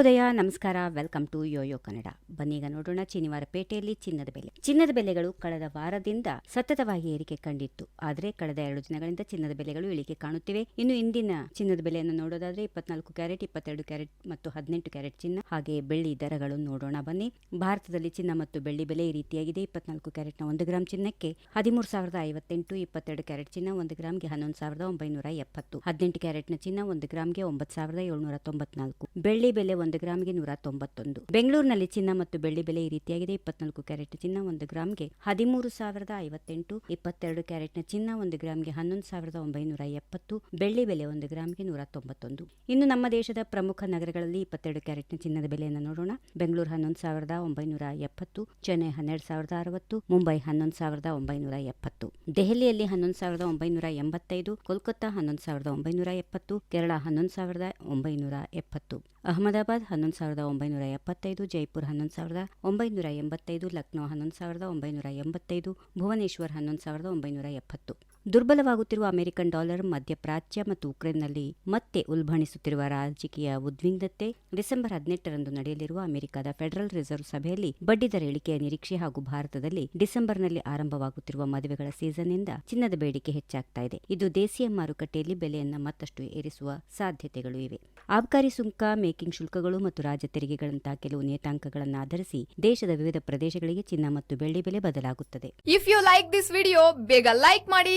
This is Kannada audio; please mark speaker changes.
Speaker 1: ಉದಯ ನಮಸ್ಕಾರ. Welcome to Yoyo Kannada. ಬನ್ನೀಗ ನೋಡೋಣ ಶನಿವಾರ ಪೇಟೆಯಲ್ಲಿ ಚಿನ್ನದ ಬೆಲೆ. ಚಿನ್ನದ ಬೆಲೆಗಳು ಕಳೆದ ವಾರದಿಂದ ಸತತವಾಗಿ ಏರಿಕೆ ಕಂಡಿತ್ತು. ಆದರೆ ಕಳೆದ ಎರಡು ದಿನಗಳಿಂದ ಚಿನ್ನದ ಬೆಲೆಗಳು ಇಳಿಕೆ ಕಾಣುತ್ತಿವೆ. ಇನ್ನು ಇಂದಿನ ಚಿನ್ನದ ಬೆಲೆಯನ್ನು ನೋಡೋದಾದ್ರೆ ಇಪ್ಪತ್ನಾಲ್ಕು ಕ್ಯಾರೆಟ್, ಇಪ್ಪತ್ತೆರಡು ಕ್ಯಾರೆಟ್ ಮತ್ತು ಹದಿನೆಂಟು ಕ್ಯಾರೆಟ್ ಚಿನ್ನ. ಹಾಗೆ ಬೆಳ್ಳಿ ದರಗಳು ನೋಡೋಣ ಬನ್ನಿ. ಭಾರತದಲ್ಲಿ ಚಿನ್ನ ಮತ್ತು ಬೆಳ್ಳಿ ಬೆಲೆ ಈ ರೀತಿಯಾಗಿದೆ. ಇಪ್ಪತ್ನಾಲ್ಕು ಕ್ಯಾರೆಟ್ನ ಒಂದು ಗ್ರಾಂ ಚಿನ್ನಕ್ಕೆ ಹದಿಮೂರು ಸಾವಿರದ ಐವತ್ತೆಂಟು, ಇಪ್ಪತ್ತೆರಡು ಕ್ಯಾರೆಟ್ ಚಿನ್ನ ಒಂದು ಗ್ರಾಮ್ಗೆ ಹನ್ನೊಂದು ಸಾವಿರದ ಒಂಬೈನೂರ ಎಪ್ಪತ್ತು. ಹದಿನೆಂಟು ಕ್ಯಾರೆಟ್ನ ಚಿನ್ನ ಒಂದು ಗ್ರಾಮ್ಗೆ ಒಂಬತ್ತು ಸಾವಿರದ ಏಳ್ನೂರ ತೊಂಬತ್ನಾಲ್ಕು. ಬೆಳ್ಳಿ ಬೆಲೆ ಒಂದು ಗ್ರಾಮ್ಗೆ ನೂರ ತೊಂಬತ್ತೊಂದು. ಬೆಂಗಳೂರಿನಲ್ಲಿ ಚಿನ್ನ ಮತ್ತು ಬೆಳ್ಳಿ ಬೆಲೆ ಈ ರೀತಿಯಾಗಿದೆ. ಇಪ್ಪತ್ನಾಲ್ಕು ಕ್ಯಾರೆಟ್ ಚಿನ್ನ ಒಂದು ಗ್ರಾಮ್ಗೆ ಹದಿಮೂರು ಸಾವಿರದ ಐವತ್ತೆಂಟು, ಇಪ್ಪತ್ತೆರಡು ಕ್ಯಾರೆಟ್ನ ಚಿನ್ನ ಒಂದು ಗ್ರಾಮ್ಗೆ ಹನ್ನೊಂದು ಸಾವಿರದ ಒಂಬೈನೂರ ಎಪ್ಪತ್ತು, ಬೆಳ್ಳಿ ಬೆಲೆ ಒಂದು ಗ್ರಾಮ್ಗೆ ನೂರ ತೊಂಬತ್ತೊಂದು. ಇನ್ನು ನಮ್ಮ ದೇಶದ ಪ್ರಮುಖ ನಗರಗಳಲ್ಲಿ ಇಪ್ಪತ್ತೆರಡು ಕ್ಯಾರೆಟ್ನ ಚಿನ್ನದ ಬೆಲೆಯನ್ನು ನೋಡೋಣ. ಬೆಂಗಳೂರು ಹನ್ನೊಂದು ಸಾವಿರದ ಒಂಬೈನೂರ ಎಪ್ಪತ್ತು, ಚೆನ್ನೈ ಹನ್ನೆರಡು ಸಾವಿರದ ಅರವತ್ತು, ಮುಂಬೈ ಹನ್ನೊಂದು ಸಾವಿರದ ಒಂಬೈನೂರ ಎಪ್ಪತ್ತು. ದೆಹಲಿಯಲ್ಲಿ ಹನ್ನೊಂದು ಸಾವಿರದ ಒಂಬೈನೂರ ಎಂಬತ್ತೈದು, ಕೋಲ್ಕತ್ತಾ ಹನ್ನೊಂದು ಸಾವಿರದ ಒಂಬೈನೂರ ಎಪ್ಪತ್ತು, ಕೇರಳ ಹನ್ನೊಂದು ಸಾವಿರದ ಒಂಬೈನೂರ ಎಪ್ಪತ್ತು. ಅಹಮದಾಬಾದ್ ಹನ್ನೊಂದು ಸಾವಿರದ ಒಂಬೈನೂರ ಎಪ್ಪತ್ತೈದು, ಜೈಪುರ್ ಹನ್ನೊಂದು ಸಾವಿರದ ಒಂಬೈನೂರ ಎಂಬತ್ತೈದು, ಲಕ್ನೋ ಹನ್ನೊಂದು ಸಾವಿರದ ಒಂಬೈನೂರ ಎಂಬತ್ತೈದು, ಭುವನೇಶ್ವರ್ ಹನ್ನೊಂದು ಸಾವಿರದ ಒಂಬೈನೂರ ಎಪ್ಪತ್ತು. ದುರ್ಬಲವಾಗುತ್ತಿರುವ ಅಮೆರಿಕನ್ ಡಾಲರ್ ಮಧ್ಯಪ್ರಾಚ್ಯ ಮತ್ತು ಉಕ್ರೇನ್ನಲ್ಲಿ ಮತ್ತೆ ಉಲ್ಬಣಿಸುತ್ತಿರುವ ರಾಜಕೀಯ ಉದ್ವಿಗ್ನತೆ ಡಿಸೆಂಬರ್ ಹದಿನೆಂಟರಂದು ನಡೆಯಲಿರುವ ಅಮೆರಿಕದ ಫೆಡರಲ್ ರಿಸರ್ವ್ ಸಭೆಯಲ್ಲಿ ಬಡ್ಡಿದರ ಇಳಿಕೆಯ ನಿರೀಕ್ಷೆ ಹಾಗೂ ಭಾರತದಲ್ಲಿ ಡಿಸೆಂಬರ್ನಲ್ಲಿ ಆರಂಭವಾಗುತ್ತಿರುವ ಮದುವೆಗಳ ಸೀಸನ್ನಿಂದ ಚಿನ್ನದ ಬೇಡಿಕೆ ಹೆಚ್ಚಾಗ್ತಾ ಇದೆ. ಇದು ದೇಶೀಯ ಮಾರುಕಟ್ಟೆಯಲ್ಲಿ ಬೆಲೆಯನ್ನ ಮತ್ತಷ್ಟು ಏರಿಸುವ ಸಾಧ್ಯತೆಗಳು ಇವೆ. ಆಬ್ಕಾರಿ ಸುಂಕ, ಮೇಕಿಂಗ್ ಶುಲ್ಕಗಳು ಮತ್ತು ರಾಜ್ಯ ತೆರಿಗೆಗಳಂತಹ ಕೆಲವು ನಿಯತಾಂಕಗಳನ್ನು ಆಧರಿಸಿ ದೇಶದ ವಿವಿಧ ಪ್ರದೇಶಗಳಿಗೆ ಚಿನ್ನ ಮತ್ತು ಬೆಳ್ಳಿ ಬೆಲೆ ಬದಲಾಗುತ್ತದೆ.
Speaker 2: If you like this video ಬೇಗ ಲೈಕ್ ಮಾಡಿ